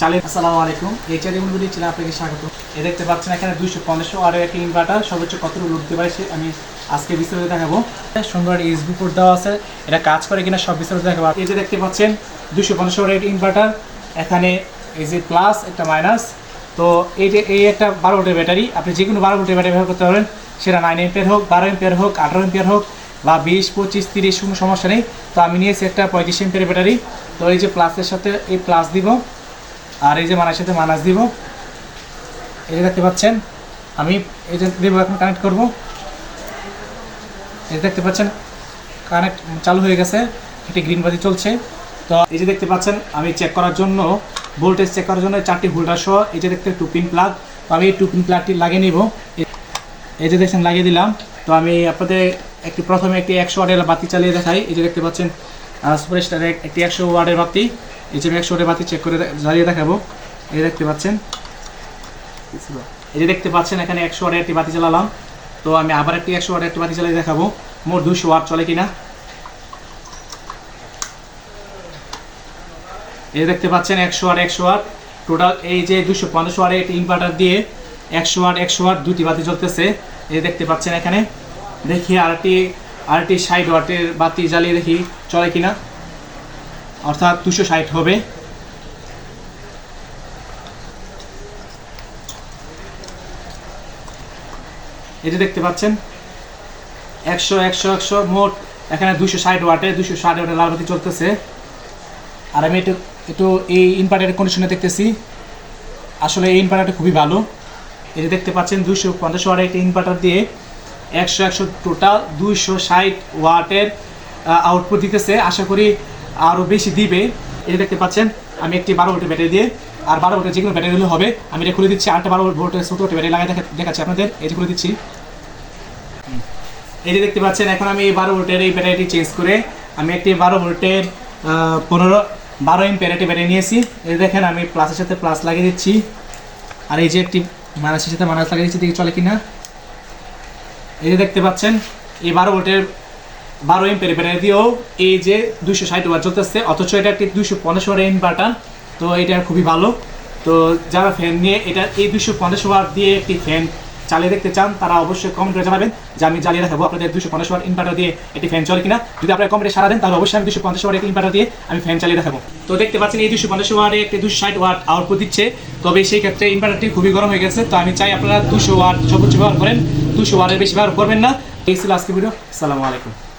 চালের আসসালামু আলাইকুম। এই চারি ভিডিও চ্যানেল আপনাকে স্বাগত। এ দেখতে পাচ্ছেন এখানে দুইশো পঞ্চাশ একটা ইনভার্টার সর্বোচ্চ সে আমি আজকে বিস্তারিত দেখাবো। সুন্দর দেওয়া আছে। এটা কাজ করে কিনা সব বিস্তারিত দেখাবো। এই যে দেখতে পাচ্ছেন, দুইশো পঞ্চাশ ওয়ার্ডের ইনভার্টার এখানে এই যে প্লাস একটা মাইনাস তো এই যে এই একটা বারো ভোল্টের ব্যাটারি। আপনি যে কোনো বারো ভোল্টের ব্যাটারি ব্যবহার করতে পারবেন। সেটা নাইন এম্পিয়ার হোক, বারো এম্পিয়ার হোক, আঠারো এম্পিয়ার হোক। বা বিশ, পঁচিশ, তিরিশ, কোনো সমস্যা নেই। তো আমি নিয়েছি একটা পঁয়ত্রিশ এম্পিয়ার ব্যাটারি। তো এই যে প্লাসের সাথে এই প্লাস দিব, আর এই যে মানার সাথে মানাস দিব, এই যে দেখতে পাচ্ছেন, আমি এই যে দেবো, এখন কানেক্ট করব। এই দেখতে পাচ্ছেন কানেক্ট চালু হয়ে গেছে এটি গ্রিন বাতি চলছে। তো এই যে দেখতে পাচ্ছেন, আমি চেক করার জন্য ভোল্টেজ চেক করার জন্য চারটি হোল্ডার সহ এই যে দেখতে টু পিন প্লাগ তো আমি এই টু পিন প্লাগটি লাগিয়ে নিব। এই যে দেখছেন, লাগিয়ে দিলাম। তো আমি আপনাদের একটি প্রথমে একটি একশো ওয়ার্ডের বাতি চালিয়ে দেখাই। এই যে দেখতে পাচ্ছেন সুপারস্টারের একটি একশো ওয়ার্ডের বাতি। এই যে আমি একশো ওয়ার্ডের বাতি চেক করে জ্বালিয়ে দেখাবো। এই দেখতে পাচ্ছেন। এই যে দেখতে পাচ্ছেন, এখানে একশো ওয়ার্ডের একটি বাতি চালালাম। তো আমি আবার একটি একশো ওয়ার্ডের একটি বাতি চালিয়ে দেখাবো। মোট দুশো ওয়াট চলে কিনা। এই দেখতে পাচ্ছেন, একশো ওয়াট একশো ওয়াট। টোটাল এই যে দুশো পঞ্চাশ ওয়াটের একটি ইনভার্টার দিয়ে একশো ওয়াট একশো ওয়াট দুটি বাতি চলতেছে এই দেখতে পাচ্ছেন এখানে। দেখি আরটি আরটি ষাট ওয়াটের বাতি জ্বালিয়ে দেখি চলে কিনা। অর্থাৎ দুশো ষাট হবে। এই যে দেখতে পাচ্ছেন, একশো একশো একশো, মোট এখানে দুশো ষাট ওয়াটে, দুশো ষাট ওয়াটে লাল বাতি চলতেছে। আর আমি একটু একটু এই ইনভার্টারের কন্ডিশনে দেখতেছি। আসলে এই ইনভার্টারটা খুবই ভালো। যে দেখতে পাচ্ছেন, দুশো পঞ্চাশ ওয়াটের একটি ইনভার্টার দিয়ে একশো একশো টোটাল দুইশো ষাট ওয়াটের আউটপুট দিতেছে। আশা করি আরও বেশি দিবে। যে দেখতে পাচ্ছেন, আমি একটি বারো ভোল্টের ব্যাটারি দিয়ে, আর বারো ভোল্টের যে কোনো ব্যাটারি হবে। আমি এটা খুলে দিচ্ছি আটটা বারো ভোল্টের ছোটো ব্যাটারি লাগাই দেখা দেখাচ্ছি আপনাদের। যে খুলে দিচ্ছি। যে দেখতে পাচ্ছেন, এখন আমি এই বারো ভোল্টের এই ব্যাটারিটি চেঞ্জ করে আমি একটি বারো ভোল্টের পনেরো, বারো এম প্যারেটি ব্যাটারি নিয়েছি। এই দেখেন, আমি প্লাসের সাথে প্লাস লাগিয়ে দিচ্ছি। আর এই যে একটি মাইনাসের সাথে মাইনাস লাগিয়ে দিচ্ছি, দেখি চলে কিনা। এই যে দেখতে পাচ্ছেন, এই বারো ভোল্টের বারো এম পেরে ব্যাটারি দিয়েও এই যে দুইশো ষাট ওয়াট চলতেছে অথচ এটা একটি দুইশো পঞ্চাশ ওয়াট ইনভার্টার তো এটা খুবই ভালো। তো যারা ফ্যান নিয়ে, এটা এই দুইশো পঞ্চাশ ওয়াট দিয়ে একটি ফ্যান চালিয়ে দেখতে চান, তারা অবশ্যই কমেন্ট করে জানাবেন যে আমি চালিয়ে রাখব আপনাদের দুশো পঞ্চাশ ওয়াট ইনভার্টার দিয়ে একটি ফ্যান চলে কিনা। যদি আপনার কমেন্টে সারা দেন, তাহলে অবশ্যই আমি দুশো পঞ্চাশ ওয়াট একটি ইনভার্টার দিয়ে আমি ফ্যান চালিয়ে রাখব তো দেখতে পাচ্ছেন, এই দুশো পঞ্চাশ ওয়াটে একটি দুশো ষাট ওয়াট আউটপুট দিচ্ছে। তবে সেই ক্ষেত্রে ইনভার্টারটি খুবই গরম হয়ে গেছে। তো আমি চাই আপনারা দুশো ওয়াট সর্বোচ্চ ব্যবহার করেন। দুশো ওয়াটের বেশি ব্যবহার করবেন না। এই ছিল আজকে ভিডিও আসসালামু আলাইকুম।